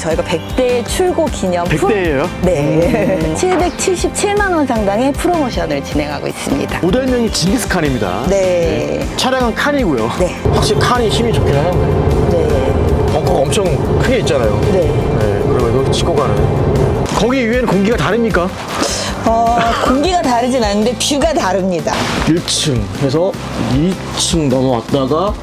저희가 100대 출고 기념 프로- 100대예요? 네. 777만 원 상당의 프로모션을 진행하고 있습니다. 모델명이 징기스칸입니다. 네. 차량은 칸이고요. 네. 확실히 칸이 힘이 좋긴 하네요. 네. 벙커가 엄청 크게 있잖아요. 네. 네, 그러면서 짚고 가는. 거기 위에는 공기가 다릅니까? 어, 공기가 다르진 않은데 뷰가 다릅니다. 1층 해서 2층 넘어왔다가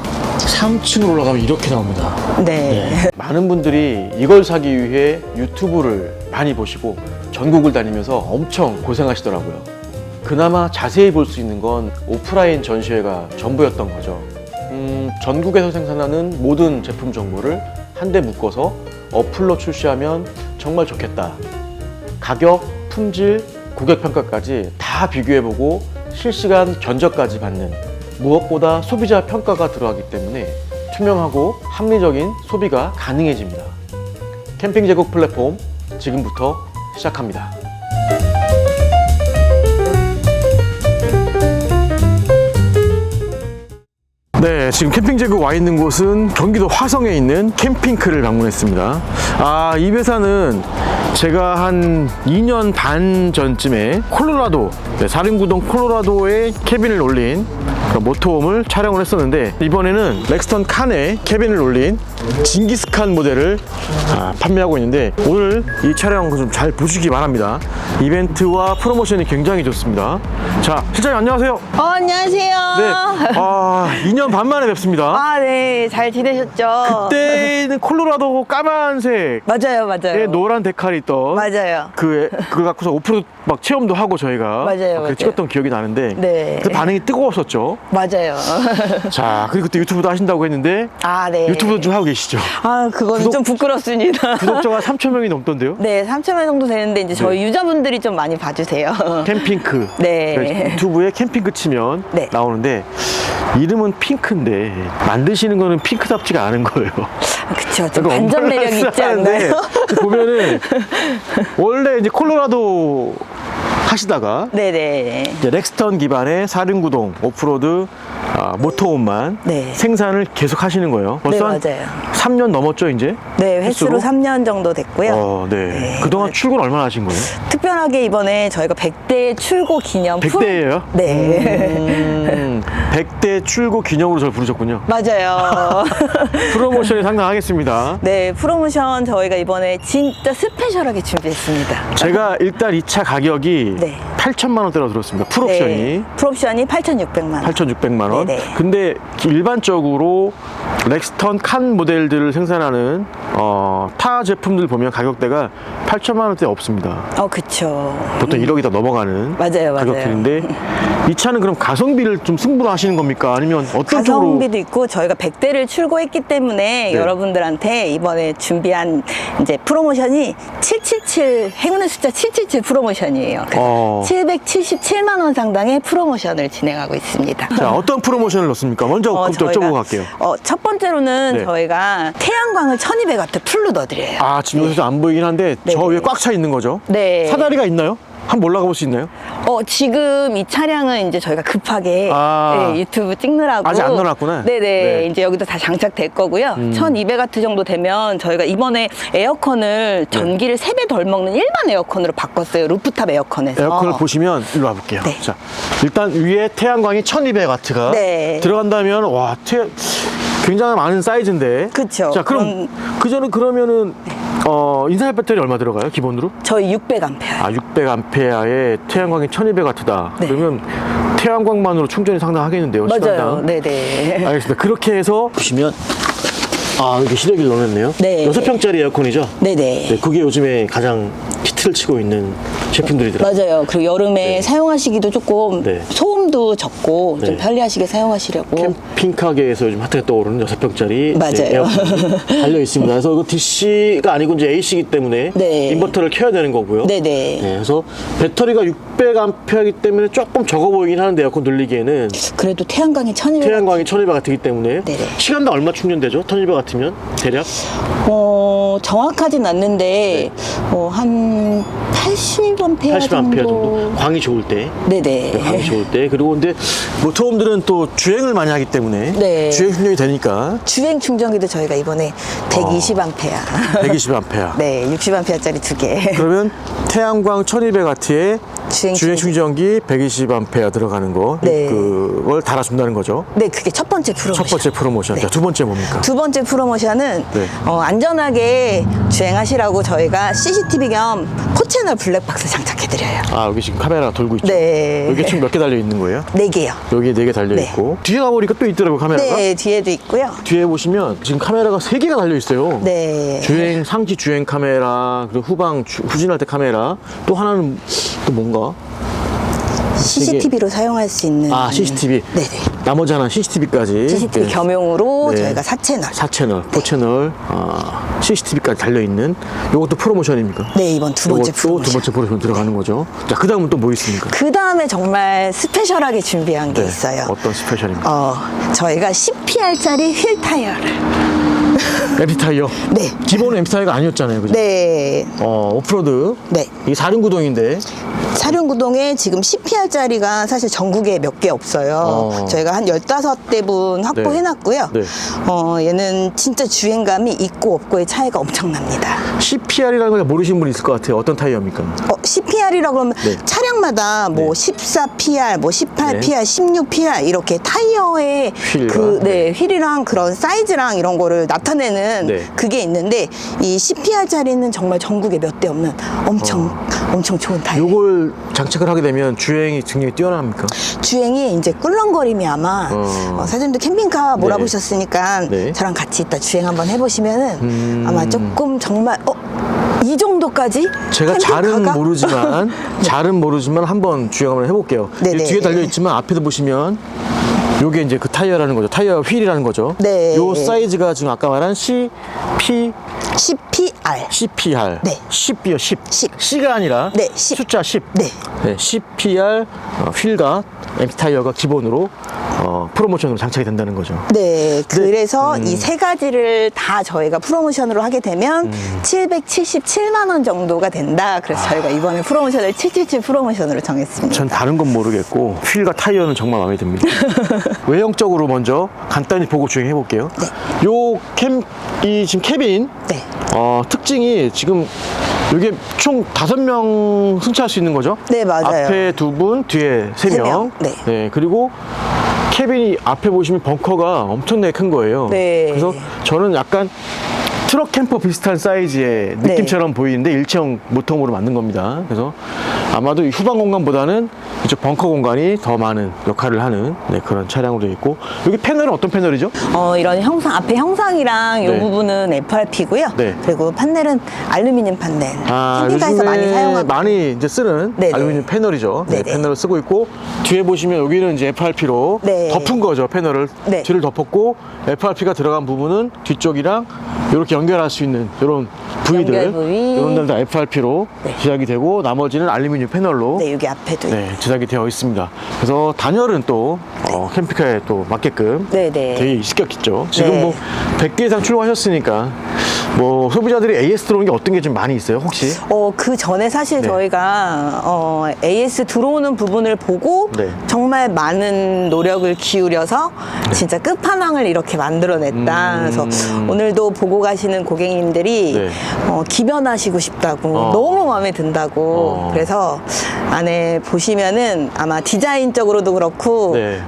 3층으로 올라가면 이렇게 나옵니다. 네. 많은 분들이 이걸 사기 위해 유튜브를 많이 보시고 전국을 다니면서 엄청 고생하시더라고요. 그나마 자세히 볼 수 있는 건 오프라인 전시회가 전부였던 거죠. 음, 전국에서 생산하는 모든 제품 정보를 한데 묶어서 어플로 출시하면 정말 좋겠다. 가격, 품질, 고객 평가까지 다 비교해보고 실시간 견적까지 받는 무엇보다 소비자 평가가 들어가기 때문에 투명하고 합리적인 소비가 가능해집니다. 캠핑 제국 플랫폼 지금부터 시작합니다. 네, 지금 캠핑 제국 와 있는 곳은 경기도 화성에 있는 캠핑크를 방문했습니다. 아, 이 회사는 제가 한 2년 반 전쯤에 콜로라도, 네, 사림구동 콜로라도에 캐빈을 올린 그 모토홈을 촬영을 했었는데 이번에는 렉스턴 칸에 캐빈을 올린 징기스칸 모델을 아, 판매하고 있는데 오늘 이 촬영 좀 잘 보시기 바랍니다. 이벤트와 프로모션이 굉장히 좋습니다. 자, 실장님 안녕하세요. 어, 안녕하세요. 네, 아, 2년 반 만에 뵙습니다. 아, 네. 잘 지내셨죠? 그때는 콜로라도 까만색 맞아요, 맞아요. 에 노란 데칼이 있던 맞아요. 그 그거 갖고서 오프로드 막 체험도 하고 저희가 맞아요, 맞아요. 찍었던 기억이 나는데 네. 그 반응이 뜨거웠었죠. 맞아요. 자 그리고 그때 유튜브도 하신다고 했는데 아, 네. 유튜브도 좀 하고 계시죠. 아, 그거는 구독- 좀 부끄럽습니다. 구독자가 3천 명이 넘던데요. 네, 3천 명 정도 되는데 이제 저희 유저분들이 좀 많이 봐주세요. 캠핑크. 네. 그래서 유튜브에 캠핑크 치면 네. 나오는데 이름은 핑크인데 만드시는 거는 핑크답지가 않은 거예요. 그쵸. 좀 그러니까 반전 매력이 있지 않나요? 보면은 원래 이제 콜로라도 하시다가 네네. 이제 렉스턴 기반의 사륜구동 오프로드 아, 모터홈만 네. 생산을 계속 하시는 거예요. 네, 벌써 한 맞아요. 3년 넘었죠, 이제? 네, 횟수로 횟수로? 3년 정도 됐고요. 어, 네. 네. 그동안 출근 얼마나 하신 거예요? 특별하게 이번에 저희가 100대 출고 기념 프로- 100대예요? 네. 음, 100대 출고 기념으로 저를 부르셨군요. 맞아요. 프로모션이 상당하겠습니다. 네, 프로모션 저희가 이번에 진짜 스페셜하게 준비했습니다. 제가 일단 이 차 가격이 네. 8천만 원대로 들었습니다. 풀옵션이. 네, 풀옵션이 8,600만 원. 8,600만 원. 네네. 근데 일반적으로 렉스턴 칸 모델들을 생산하는 어, 타 제품들 보면 가격대가 8천만 원대 없습니다. 어, 그쵸. 보통 1억이 다 넘어가는 맞아요, 맞아요. 가격대인데 이 차는 그럼 가성비를 좀 승부로 하시는 겁니까? 아니면 어떤 쪽으로? 가성비도 있고 저희가 100대를 출고했기 때문에 네. 여러분들한테 이번에 준비한 이제 프로모션이 777 행운의 숫자 777 프로모션이에요. 그래서 어. 777만 원 상당의 프로모션을 진행하고 있습니다. 자 어떤 프로모션을 넣습니까? 먼저 어, 그부터 저희가- 여쭤보고 갈게요. 어, 첫 번째로는 네. 저희가 태양광을 1200와트 풀로 넣어드려요. 아 지금 여기서 안 보이긴 한데 저 네. 위에 꽉 차 있는 거죠? 네. 사다리가 있나요? 한번 올라가 볼 수 있나요? 어, 지금 이 차량은 이제 저희가 급하게 아. 네, 유튜브 찍느라고 아직 안 넣어놨구나. 네네. 네. 음. 이제 여기도 다 장착될 거고요. 1200와트 정도 되면 저희가 이번에 에어컨을 전기를 세 배 덜 먹는 일반 에어컨으로 바꿨어요. 루프탑 에어컨에서. 에어컨을 보시면 일로 와볼게요. 네. 자, 일단 위에 태양광이 1200와트가 네. 들어간다면 와, 태, 굉장히 많은 사이즈인데. 그쵸. 자, 그럼 그럼- 그 전에 그러면은 어, 인산열 배터리 얼마 들어가요? 기본으로? 저희 600A. 아, 600암페어에 태양광이 1200와트다. 네. 그러면 태양광만으로 충전이 상당하겠는데요, 맞아요. 시간당. 네네. 알겠습니다. 그렇게 해서 보시면 아, 이렇게 실외기를 넣어놨네요. 네. 6평짜리 에어컨이죠? 네네. 네, 그게 요즘에 가장 히트를 치고 있는 제품들이더라고요. 맞아요. 그리고 여름에 네. 사용하시기도 조금 네. 소음도 적고 좀 네. 편리하시게 사용하시려고. 캠핑카계에서 요즘 핫하게 떠오르는 6평짜리 맞아요. 에어컨 달려 있습니다. 그래서 이거 DC가 아니고 이제 AC이기 때문에 네. 인버터를 켜야 되는 거고요. 네네. 네, 그래서 배터리가 600A이기 때문에 조금 적어 보이긴 하는데 에어컨 돌리기에는 그래도 태양광이 1200. 태양광이 1200W이기 때문에 네네. 시간당 얼마 충전되죠? 1200W 같으면 대략 어, 정확하진 않는데 어, 한 80암페어 80A 정도. 정도. 광이 좋을 때. 네네. 네, 광이 좋을 때. 그리고 근데 모터홈들은 또 주행을 많이 하기 때문에 네. 주행 충전이 되니까 주행 충전기도 저희가 이번에 120암페어. 120A. 네, 60암페어짜리 두 개. 그러면 태양광 1200W에 주행 주행 충전기 120A 들어가는 거 네. 그걸 달아준다는 거죠. 네, 그게 첫 번째 프로모션. 첫 번째 프로모션. 네. 자, 두 번째 뭡니까? 두 번째 프로모션은 네. 어, 안전하게 주행하시라고 저희가 CCTV 겸 포채널 블랙박스 장착해드려요. 아 여기 지금 카메라가 돌고 있죠. 네. 여기 총 몇 개 달려 있는 거예요? 네 개요. 여기 네 개 달려 네. 있고 뒤에 가보니까 또 있더라고 카메라가. 네, 뒤에도 있고요. 뒤에 보시면 지금 카메라가 세 개가 달려 있어요. 네. 주행 상지 주행 카메라 그리고 후방 주- 후진할 때 카메라 또 하나는 또 뭔가 CCTV로 사용할 수 있는. 아 CCTV 네네. 나머지 하나 CCTV까지 CCTV 겸용으로 네. 저희가 4채널. 4채널 4채널 아, CCTV까지 달려 있는 요것도 프로모션입니까? 네, 이번 두 번째 요것도 프로모션. 두 번째 프로모션 들어가는 거죠. 자, 그 다음은 또 뭐 있습니까? 그 다음에 정말 스페셜하게 준비한 게 네, 있어요. 어떤 스페셜입니까? 어, 저희가 10PR짜리 휠 타이어를. 엠피 타이어. 네. 기본은 엠피 타이어가 아니었잖아요. 그죠? 네. 어, 오프로드. 네. 이게 사륜구동인데 사륜구동에 지금 10PR짜리가 사실 전국에 몇 개 없어요. 어. 저희가 한 15대분 확보해놨고요. 네. 어, 얘는 진짜 주행감이 있고 없고의 차이가 엄청납니다. CPR이라는 걸 모르시는 분이 있을 것 같아요. 어떤 타이어입니까? 어, 10PR이라고 그러면 네. 차량마다 뭐 네. 14PR, 뭐 18PR, 네. 16PR 이렇게 타이어의 휠과, 그, 네, 네. 휠이랑 그런 사이즈랑 이런 거를 나타내는 네. 그게 있는데 이 10PR짜리는 정말 전국에 몇 대 없는 엄청 엄청 좋은 타이어. 어. 요걸 장착을 하게 되면 주행이 굉장히 뛰어납니까? 주행이 이제 꿀렁거림이 아마 어. 어, 사장님도 캠핑카 몰아보셨으니까 네. 저랑 같이 이따 주행 한번 해보시면은 음. 아마 조금 정말 어? 이 정도까지 제가 잘은 캠핑카가? 모르지만 잘은 모르지만 한번 주행 한번 해볼게요. 네네. 뒤에 달려 있지만 앞에도 보시면 요게 이제 그 타이어라는 거죠. 타이어 휠이라는 거죠. 네. 요 사이즈가 지금 아까 말한 C, P, 10PR CPR. 네. 10이요, 10. 10. C가 아니라 네, 10. 숫자 10. 네. 네, CPR 어, 휠과 엠피 타이어가 기본으로 어, 프로모션으로 장착이 된다는 거죠. 네, 그래서 음. 이세 가지를 다 저희가 프로모션으로 하게 되면 음. 777만 원 정도가 된다. 그래서 저희가 이번에 프로모션을 777 프로모션으로 정했습니다. 전 다른 건 모르겠고 휠과 타이어는 정말 마음에 듭니다. 외형적으로 먼저 간단히 보고 주행해 볼게요. 요 캠, 이 지금 캐빈 네. 어, 특징이 지금 이게 총 다섯 명 승차할 수 있는 거죠? 네, 맞아요. 앞에 두 분, 뒤에 세세 명. 명, 네. 그리고 캐빈이 앞에 보시면 벙커가 엄청나게 큰 거예요. 네. 그래서 저는 약간 트럭 캠퍼 비슷한 사이즈의 네. 느낌처럼 보이는데 일체형 모터으로 만든 겁니다. 그래서 아마도 이 후방 공간보다는 이쪽 벙커 공간이 더 많은 역할을 하는 네, 그런 차량으로 되어 있고 여기 패널은 어떤 패널이죠? 어, 이런 형상, 앞에 형상이랑 이 네. 부분은 FRP고요. 네. 그리고 판넬은 알루미늄 판넬. 아, 캠핑카에서 많이 사용하고. 많이 이제 쓰는 네네. 알루미늄 패널이죠. 네, 네네. 패널을 쓰고 있고 뒤에 보시면 여기는 이제 FRP로 네. 덮은 거죠. 패널을 네. 뒤를 덮었고 FRP가 들어간 부분은 뒤쪽이랑 이렇게 연결할 수 있는 이런 부위들 연결 부위. 이런 데는 다 FRP로 네. 제작이 되고 나머지는 알루미늄 패널로 네, 여기 앞에도. 네, 제작 이 되어 있습니다. 그래서 단열은 또 어, 캠핑카에 또 맞게끔 네네. 되게 시켰겠죠. 지금 네. 뭐 100개 이상 출고하셨으니까 뭐 소비자들이 AS 들어오는 게 어떤 게 좀 많이 있어요, 혹시? 어, 그 전에 사실 네. 저희가 어, AS 들어오는 부분을 보고 네. 정말 많은 노력을 기울여서 진짜 끝판왕을 이렇게 만들어냈다. 음. 그래서 오늘도 보고 가시는 고객님들이 네. 어, 기변하시고 싶다고 어. 너무 마음에 든다고 어. 그래서 안에 보시면은 아마 디자인적으로도 그렇고 네.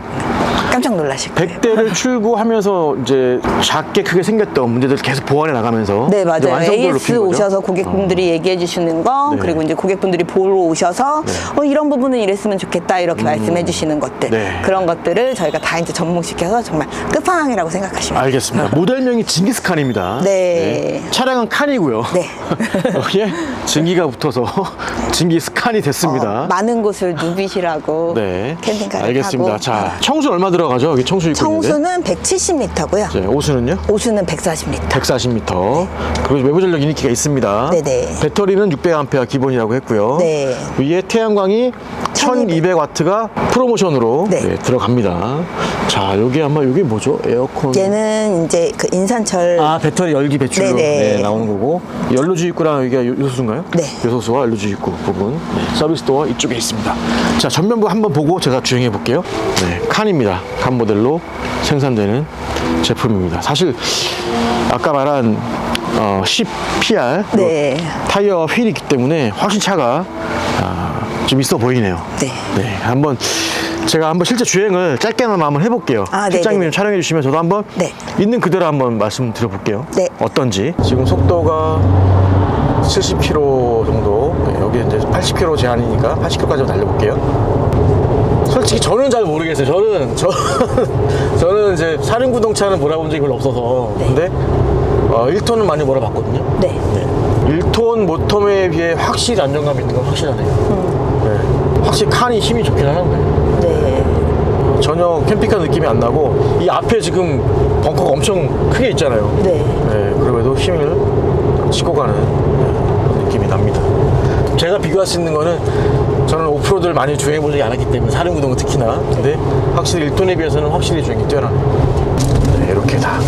깜짝 놀라실 거예요. 100대를 출고하면서 이제 작게 크게 생겼던 문제들을 계속 보완해 나가면서 네 이제 맞아요. 완성도를 AS 높인 거죠. 오셔서 고객분들이 얘기해 주시는 거 네. 그리고 이제 고객분들이 보러 오셔서 어, 이런 부분은 이랬으면 좋겠다 이렇게 말씀해 주시는 것들 음. 네. 그런 것들을 저희가 다 이제 접목시켜서 정말 끝판왕이라고 생각하시면 돼요. 알겠습니다. 모델명이 징기스칸입니다. 네. 차량은 칸이고요. 네. 여기에 증기가 붙어서 징기스칸이 됐습니다. 어, 많은 곳을 누비시라고 네. 캠핑카를 알겠습니다. 타고 자, 청수 얼마 들어 가죠? 여기 청수 있는데. 청수는 170m고요. 네, 오수는요? 오수는 140m. 140m. 그리고 외부 전력 인기가 있습니다. 네네. 배터리는 600A 기본이라고 했고요. 네. 위에 태양광이 1200W가 프로모션으로 네. 네, 들어갑니다. 자, 여기 아마 여기 뭐죠? 에어컨. 얘는 이제 그 인산철 아, 배터리 열기 배출로 네네. 네, 나오는 거고. 연료주입구랑 여기가 요- 요소수인가요? 네. 요소수와 연료주입구 부분. 네, 서비스 도어 이쪽에 있습니다. 자, 전면부 한번 보고 제가 주행해 볼게요. 네, 칸입니다. 칸 모델로 생산되는 제품입니다. 사실 아까 말한 어, 10PR 네. 타이어 휠이 있기 때문에 확실히 차가 아, 좀 있어 보이네요. 네. 네, 한번 제가 한번 실제 주행을 짧게나마 한번 해볼게요. 아, 실장님 네네네. 촬영해 주시면 저도 한번 네. 있는 그대로 한번 말씀드려볼게요. 네. 어떤지. 지금 속도가 70km 정도. 네, 여기 이제 80km 제한이니까 80km까지 달려볼게요. 솔직히 저는 잘 모르겠어요. 저는 저 저는 이제 사륜 구동차는 몰아본 적이 별로 없어서 근데 어, 1톤은 많이 몰아봤거든요. 네. 네. 1톤 모터에 비해 확실히 안정감 있는 건 확실하네요. 네. 확실히 칸이 힘이 좋긴 하는데 네. 전혀 캠핑카 느낌이 안 나고 이 앞에 지금 벙커가 엄청 크게 있잖아요. 네. 네, 그럼에도 힘을 싣고 가는 네, 느낌이 납니다. 제가 비교할 수 있는 거는 저는 오프로드를 많이 주행해 본 적이 않았기 때문에 사륜구동은 특히나 근데 확실히 1톤에 비해서는 확실히 주행이 뛰어나네요. 네, 이렇게 다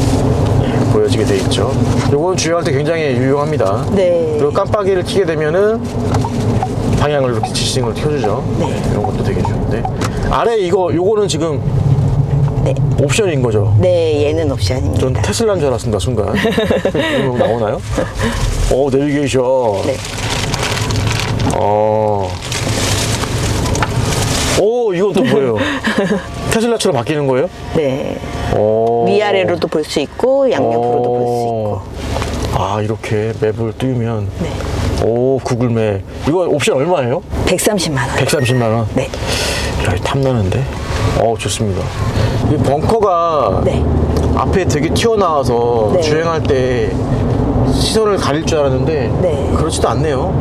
네, 보여지게 돼 있죠. 요건 주행할 때 굉장히 유용합니다. 네. 그리고 깜빡이를 켜게 되면은 방향을 이렇게 지시등을 켜주죠. 네. 이런 것도 되게 좋은데 아래 이거 요거는 지금 네. 옵션인 거죠. 네, 얘는 전 옵션입니다. 테슬라인 줄 알았습니다 순간 이거 나오나요? 오 내비게이션 네. 어. 오 이건 또 뭐예요? 테슬라처럼 바뀌는 거예요? 네. 오. 위아래로도 볼 수 있고 양옆으로도 볼수 오. 있고. 아 이렇게 맵을 띄우면 네. 오 구글 맵 이거 옵션 얼마예요? 130만 원. 130만 원. 네. 야, 이거 탐나는데? 어, 좋습니다. 이 벙커가 네. 앞에 되게 튀어나와서 네. 주행할 때 시선을 가릴 줄 알았는데 네. 그렇지도 않네요.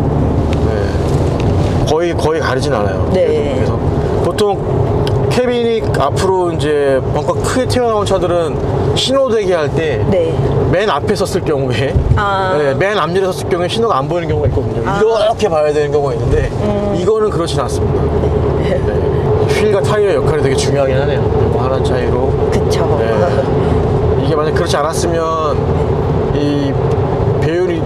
네. 거의 거의 가리진 않아요. 네. 그래서 보통 캐빈이 앞으로 이제 벙커 크게 튀어나온 차들은 신호 대기할 때 네. 맨 앞에 섰을 경우에 아. 네, 맨 앞일에 섰을 경우에 신호가 안 보이는 경우가 있거든요. 아. 이렇게 봐야 되는 경우가 있는데 이거는 그렇진 않습니다. 네. 휠과 타이어의 역할이 되게 중요하긴 하네요. 뭐 하나 차이로. 그쵸. 네. 이게 만약 그렇지 않았으면 이 배율이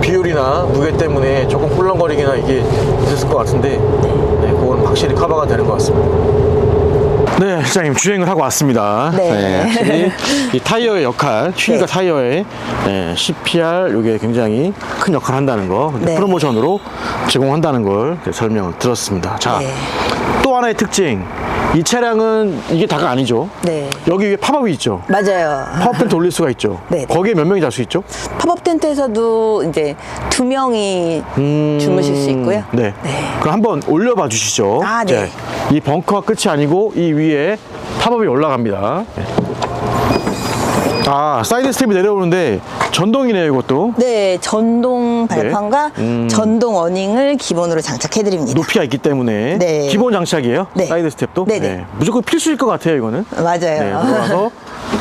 비율이나 무게 때문에 조금 꿀렁거리기나 이게 있었을 것 같은데 네, 그건 확실히 커버가 되는 것 같습니다. 네, 실장님 주행을 하고 왔습니다. 네. 확실히 이 타이어의 역할, 휠과 네. 타이어의 네, CPR 이게 굉장히 큰 역할을 한다는 거 네. 프로모션으로 제공한다는 걸 설명을 들었습니다. 자, 네. 또 하나의 특징. 이 차량은 이게 다가 아니죠. 네. 여기 위에 팝업이 있죠. 맞아요. 팝업 텐트 올릴 수가 있죠. 네, 네. 거기에 몇 명이 잘 수 있죠? 팝업 텐트에서도 이제 두 명이 음, 주무실 수 있고요. 네. 네. 그럼 한번 올려봐 주시죠. 아, 네. 이제 이 벙커가 끝이 아니고 이 위에 팝업이 올라갑니다. 네. 아, 사이드 스텝이 내려오는데 전동이네요, 이것도. 네, 전동 발판과 음. 전동 어닝을 기본으로 장착해 드립니다. 높이가 있기 때문에 네. 기본 장착이에요. 네. 사이드 스텝도. 네네. 무조건 필수일 것 같아요, 이거는. 네, 맞아요. 들어가서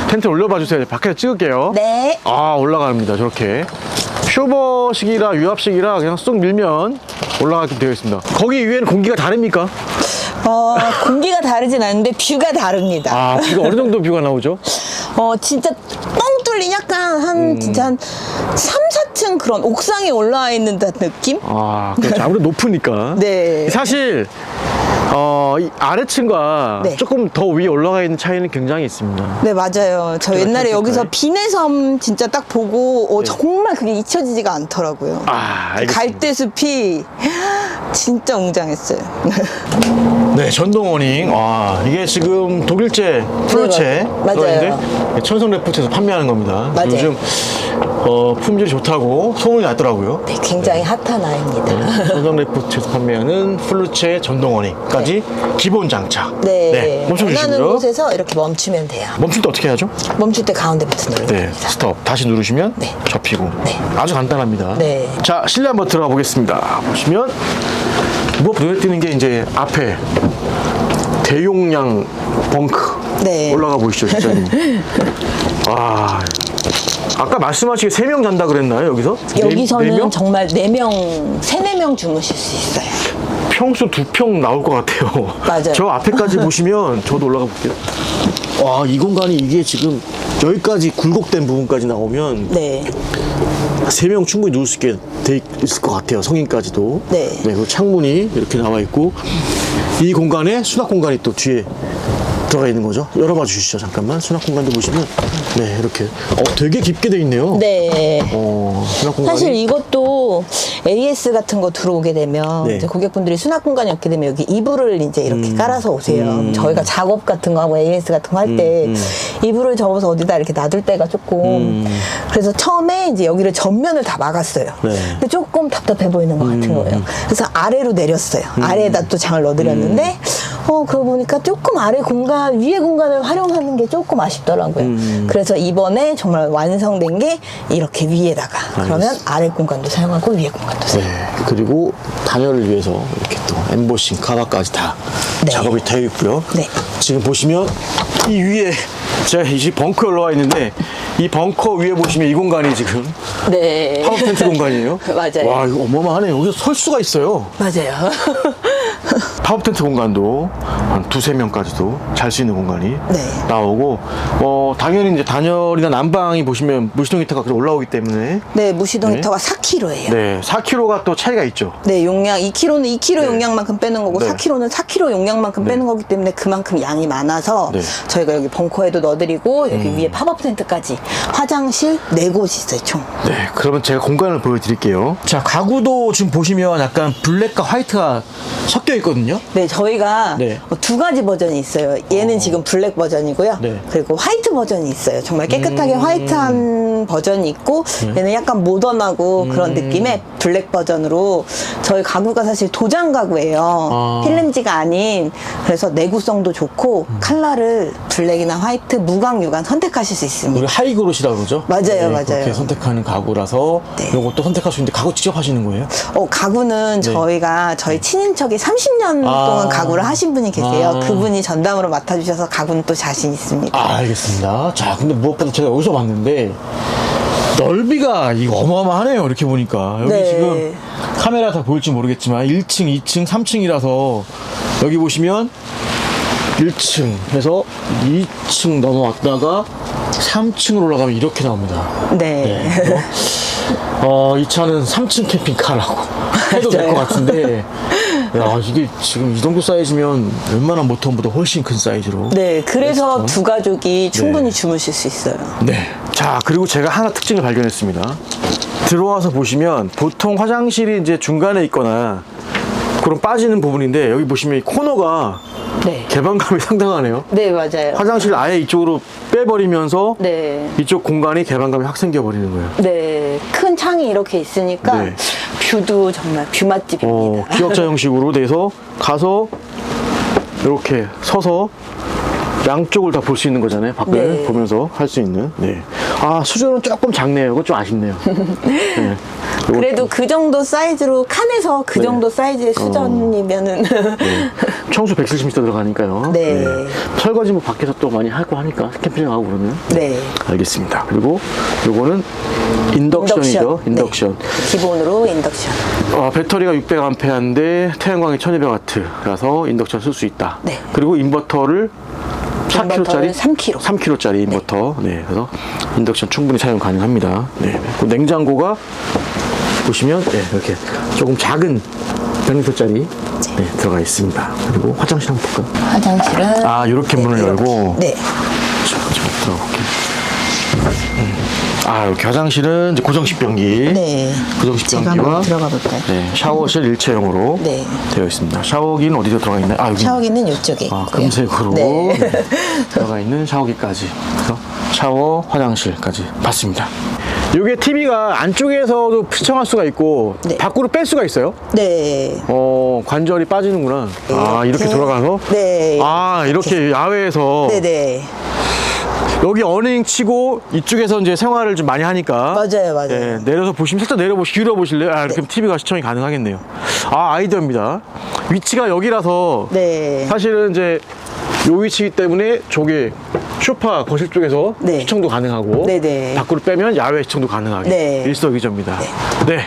텐트 올려봐 주세요. 밖에서 찍을게요. 네. 아 올라갑니다 저렇게 쇼버식이라 유압식이라 그냥 쏙 밀면 올라가게 되어 있습니다 거기 위에는 공기가 다릅니까? 어, 공기가 다르진 않은데 뷰가 다릅니다. 아 뷰가 어느 정도 뷰가 나오죠? 어, 진짜 뻥 뚫린 약간 한 음. 진짜 한 3, 4층 그런 옥상에 올라와 있는 듯한 느낌? 아 그렇죠 아무래도 높으니까 네. 사실 어, 이 아래층과 네. 조금 더 위에 올라가 있는 차이는 굉장히 있습니다 네, 맞아요. 저 옛날에 그러니까요. 여기서 비내섬 진짜 딱 보고 어, 정말 그게 잊혀지지가 않더라고요. 네. 아 알겠습니다 갈대숲이 진짜 웅장했어요. 네 전동 어닝 아 이게 지금 독일제 프로체 맞- 맞아요. 들어있는데 천성 레포트에서 판매하는 겁니다 맞아요. 요즘 어, 품질이 좋다고 소문이 났더라고요 네, 굉장히 핫한 아이입니다. 전성 레포트에서 판매하는 플루체 전동 어닝까지 기본 장착. 네. 원하는 멈춰주시고요. 곳에서 이렇게 멈추면 돼요. 멈출 때 어떻게 하죠? 멈출 때 가운데 버튼 누르면 네, 됩니다. 스톱. 다시 누르시면 네. 접히고. 네. 아주 간단합니다. 네. 자, 실내 한번 들어가 보겠습니다. 보시면 무엇 눈에 띄는 게 이제 앞에 대용량 벙크 네. 올라가 보이시죠, 진짜님. 와. 아까 말씀하시게 세 명 잔다 그랬나요, 여기서? 네- 여기서는 네 명? 정말 네명세네 명 주무실 수 있어요. 평수 두 평 나올 것 같아요. 맞아요. 저 앞에까지 보시면 저도 올라가 볼게요. 와, 이 공간이 이게 지금 여기까지 굴곡된 부분까지 나오면 네. 세 명 충분히 누울 수 있게 돼 있을 것 같아요. 성인까지도. 네. 그리고 창문이 이렇게 나와 있고 이 공간에 수납 공간이 또 뒤에 들어가 있는 거죠. 열어봐 주시죠. 잠깐만. 수납 공간도 보시면 네 이렇게 어 되게 깊게 돼 있네요. 네. 어 수납 공간이 사실 이것 도 AS 같은 거 들어오게 되면 네. 이제 고객분들이 수납 공간이 없게 되면 여기 이불을 이제 이렇게 깔아서 오세요. 저희가 작업 같은 거 하고 AS 같은 거 할 때 이불을 접어서 어디다 이렇게 놔둘 때가 조금 그래서 처음에 이제 여기를 전면을 다 막았어요. 네. 근데 조금 답답해 보이는 것 같은 거예요. 그래서 아래로 내렸어요. 아래에다 또 장을 넣어드렸는데 어 그러고 보니까 조금 아래 공간 위에 공간을 활용하는 게 조금 아쉽더라고요. 그래서 이번에 정말 완성된 게 이렇게 위에다가 그러면 아래 공간도 사용하고 위에 공간도 사용. 네 그리고 단열을 위해서 이렇게 또 엠보싱 카바까지 다 네. 작업이 되어 있고요. 네. 지금 보시면 이 위에 제가 이 벙커에 올라와 있는데 이 벙커 위에 보시면 이 공간이 지금 네. 파워 텐트 공간이에요. 맞아요. 와 이거 어마어마하네요. 여기서 설 수가 있어요. 맞아요. 파워 텐트 공간도 한 두세 명까지도 잘 수 있는 공간이 네. 나오고 어 당연히 이제 단열이나 난방이 보시면 무시동 히터가 그래 올라오기 때문에 네, 무시동 네. 히터가 4kg예요. 네 4kg가 또 차이가 있죠. 네, 용량 2kg는 2kg 용량만큼 빼는 거고 네. 4kg는 4kg 용량만큼 빼는 거기 때문에 그만큼 양이 많아서 네. 저희가 여기 벙커에도 넣어드리고 여기 위에 팝업 텐트까지 화장실 네 곳이 있어요 총. 네, 그러면 제가 공간을 보여드릴게요. 자, 가구도 지금 보시면 약간 블랙과 화이트가 섞여 있거든요. 네, 저희가 네. 어, 두 가지 버전이 있어요. 얘는 지금 블랙 버전이고요. 네. 음. 그리고 화이트 버전이 있어요. 정말 깨끗하게 화이트한 버전이 있고 네. 얘는 약간 모던하고 음. 그런 느낌의 블랙 버전으로 저희 가구가 사실 도장 가구예요. 아. 필름지가 아닌 그래서 내구성도 좋고 음. 컬러를 블랙이나 화이트, 무광, 유광 선택하실 수 있습니다. 우리 하이그롯이라고 그러죠? 맞아요, 네, 맞아요. 그렇게 선택하는 가구라서 네. 이것도 선택할 수 있는데 가구 직접 하시는 거예요? 어, 가구는 저희가 저희 친인척이 30 년 네. 아. 동안 가구를 하신 분이 계세요. 아. 그분이 전담으로 맡아주셔서 가구는 또 자신 있습니다. 아, 알겠습니다. 자, 근데 무엇보다 제가 여기서 봤는데 넓이가 이거 어마어마하네요. 이렇게 보니까 여기 네. 지금 카메라 다 보일지 모르겠지만 1층, 2층, 3층이라서 여기 보시면 1층 해서 2층 넘어왔다가 3층으로 올라가면 이렇게 나옵니다. 네. 네. 어, 이 차는 3층 캠핑카라고 해도 될것 맞아요. 같은데, 야, 이게 지금 이 정도 사이즈면 웬만한 모터보다 훨씬 큰 사이즈로. 네, 그래서 그래서? 두 가족이 충분히 네. 주무실 수 있어요. 네. 자, 그리고 제가 하나 특징을 발견했습니다. 들어와서 보시면 보통 화장실이 이제 중간에 있거나 그런 빠지는 부분인데 여기 보시면 이 코너가 네. 개방감이 상당하네요. 네, 맞아요. 화장실 아예 이쪽으로 빼버리면서 네. 이쪽 공간이 개방감이 확 생겨버리는 거예요. 네. 큰 창이 이렇게 있으니까 네. 뷰도 정말 뷰 맛집입니다. 어, 기역자 형식으로 돼서 가서 이렇게 서서 양쪽을 다 볼 수 있는 거잖아요. 밖을 네. 보면서 할 수 있는. 네. 아 수조는 조금 작네요. 이거 좀 아쉽네요. 네. 그래도 그 정도 사이즈로 칸에서 그 네. 정도 사이즈의 수전이면은 청수 170m 들어가니까요. 네. 설거지 뭐 밖에서 또 많이 하고 하니까 캠핑 가고 그러면. 네. 알겠습니다. 그리고 요거는 인덕션이죠. 인덕션. 네. 기본으로 인덕션. 어, 배터리가 600A인데 태양광이 1200W라서 인덕션 쓸 수 있다. 네. 그리고 인버터를 4kg짜리? 인버터를 3kg. 3kg짜리 인버터. 네. 그래서 인덕션 충분히 사용 가능합니다. 네. 그 냉장고가 보시면 네, 이렇게 조금 작은 100리터짜리 네, 들어가 있습니다. 그리고 화장실 한번 볼까요? 화장실은 아, 이렇게 문을 열고 네. 자, 좀 들어가 볼게요. 음. 아, 이렇게 화장실은 이제 고정식 변기. 네. 고정식 제가 변기와 한번 들어가 볼까요? 네, 샤워실 일체형으로 네. 되어 있습니다. 샤워기는 어디서 들어가 있나요? 아, 여기. 샤워기는 이쪽에 아, 있고요. 금색으로 네. 들어가 있는 샤워기까지. 그래서 샤워, 화장실까지 봤습니다. 이게 TV가 안쪽에서도 시청할 수가 있고 네. 밖으로 뺄 수가 있어요. 네. 어, 관절이 빠지는구나. 아, 이렇게 이렇게. 돌아가서? 네. 아, 이렇게 야외에서 네네. 여기 어닝 치고 이쪽에서 이제 생활을 좀 많이 하니까 맞아요, 맞아요. 예, 내려서 보시면 살짝 내려보시 기울여 보실래요? 아, 이렇게 TV가 시청이 가능하겠네요. 아 아이디어입니다. 위치가 여기라서 네. 사실은 이제 요 위치이기 때문에 저기 쇼파 거실 쪽에서 네. 시청도 가능하고 네네. 밖으로 빼면 야외 시청도 가능하게 네. 일석이조입니다. 네.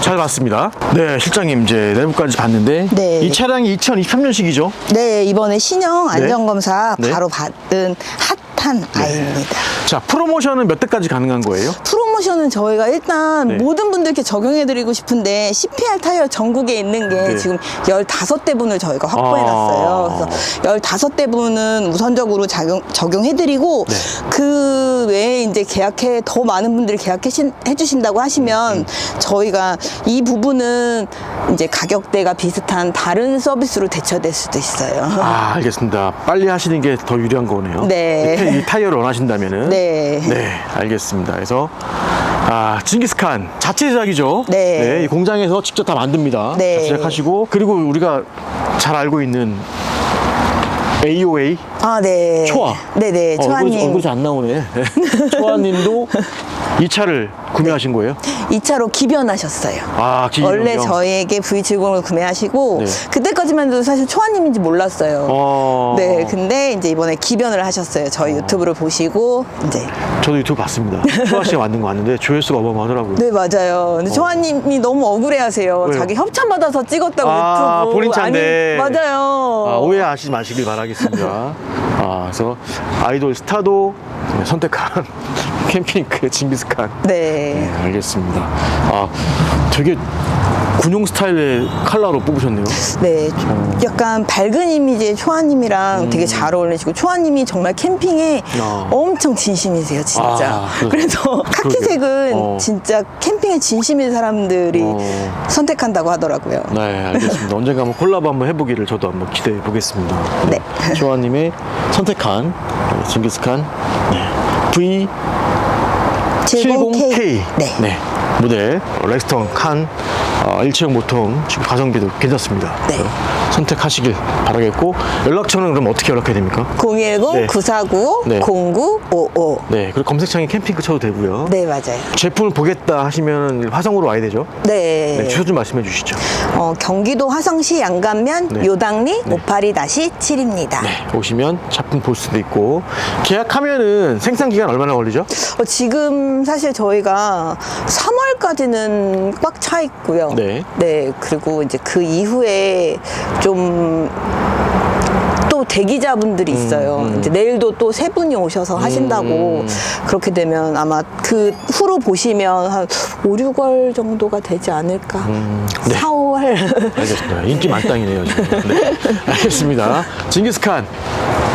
잘 봤습니다. 네, 실장님 이제 내부까지 봤는데 네. 이 차량이 2023년식이죠. 네, 이번에 신형 안전검사 네. 바로 받은 핫 한 아이입니다. 자, 프로모션은 몇 대까지 가능한 거예요? 프로 모션은 저희가 일단 네. 모든 분들께 적용해드리고 싶은데 CPR 타이어 전국에 있는 게 네. 지금 15대 분을 저희가 확보해놨어요. 아. 그래서 15대 분은 우선적으로 적용, 적용해드리고 네. 그 외에 이제 계약해, 더 많은 분들이 계약해주신다고 하시면 음, 저희가 이 부분은 이제 가격대가 비슷한 다른 서비스로 대처될 수도 있어요. 아, 알겠습니다. 빨리 하시는 게 더 유리한 거네요. 네. 이 타- 이 타이어를 원하신다면은. 네. 네, 알겠습니다. 그래서 아, 징기스칸 자체 제작이죠. 네. 이 공장에서 직접 다 만듭니다. 네. 자체 제작하시고 그리고 우리가 잘 알고 있는 AOA 아, 네. 초아. 네네, 어, 초아님. 얼굴이, 안 나오네. 초아님도 이 차를 구매하신 거예요? 이 차로 기변하셨어요. 아, 기존 원래 경영. 저희에게 V70을 구매하시고 네. 그때까지만 해도 사실 초아님인지 몰랐어요. 어. 네, 근데 이제 이번에 기변을 하셨어요. 저희 유튜브를 보시고 이제 저도 유튜브 봤습니다. 초아 씨가 만든 거 봤는데 조회수가 어마어마하더라고요. 네 맞아요. 근데 초아님이 너무 억울해하세요. 왜요? 자기 협찬 받아서 찍었다고 아, 유튜브. 본인 차인데. 아니, 맞아요. 아, 오해하시지 마시길 바라겠습니다. 아, 그래서 아이돌 스타도 선택한 캠핑크 징기스칸. 네. 네, 알겠습니다. 아, 되게 군용 스타일의 컬러로 뽑으셨네요. 네, 약간 밝은 이미지의 초아님이랑 음. 되게 잘 어울리시고 초아님이 정말 캠핑에 아. 엄청 진심이세요, 진짜. 아, 그래서. 카키색은 어. 진짜 캠핑에 진심인 사람들이 어. 선택한다고 하더라고요. 네, 알겠습니다. 언젠가 한번 콜라보 한번 해보기를 저도 한번 기대해 보겠습니다. 네. 조아님의 선택한 네, 징기스칸 네. V 70K 네. 모델 모델 렉스턴 칸 어, 일체형 모통 지금 가성비도 괜찮습니다. 네. 그래서 선택하시길 바라겠고 연락처는 그럼 어떻게 연락해야 됩니까? 010-949-0955. 네. 네. 네, 그리고 검색창에 캠핑크 쳐도 되고요. 맞아요. 제품을 보겠다 하시면 화성으로 와야 되죠. 네. 네, 주소 좀 말씀해 주시죠. 어, 경기도 화성시 양감면 네. 요당리 네. 582-7입니다. 네, 오시면 작품 볼 수도 있고 계약하면은 생산 기간 얼마나 걸리죠? 어, 지금 사실 저희가 3월까지는 꽉 차 있고요. 네. 네, 그리고 이제 그 이후에 좀. 또 대기자분들이 있어요. 음. 이제 내일도 또 세 분이 오셔서 하신다고 그렇게 되면 아마 그 후로 보시면 한 5, 6월 정도가 되지 않을까. 네. 4, 5월. 알겠습니다. 인기 만땅이네요, 지금. 네, 알겠습니다. 징기스칸.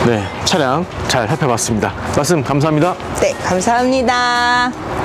네, 차량 잘 살펴봤습니다. 말씀 감사합니다. 네, 감사합니다.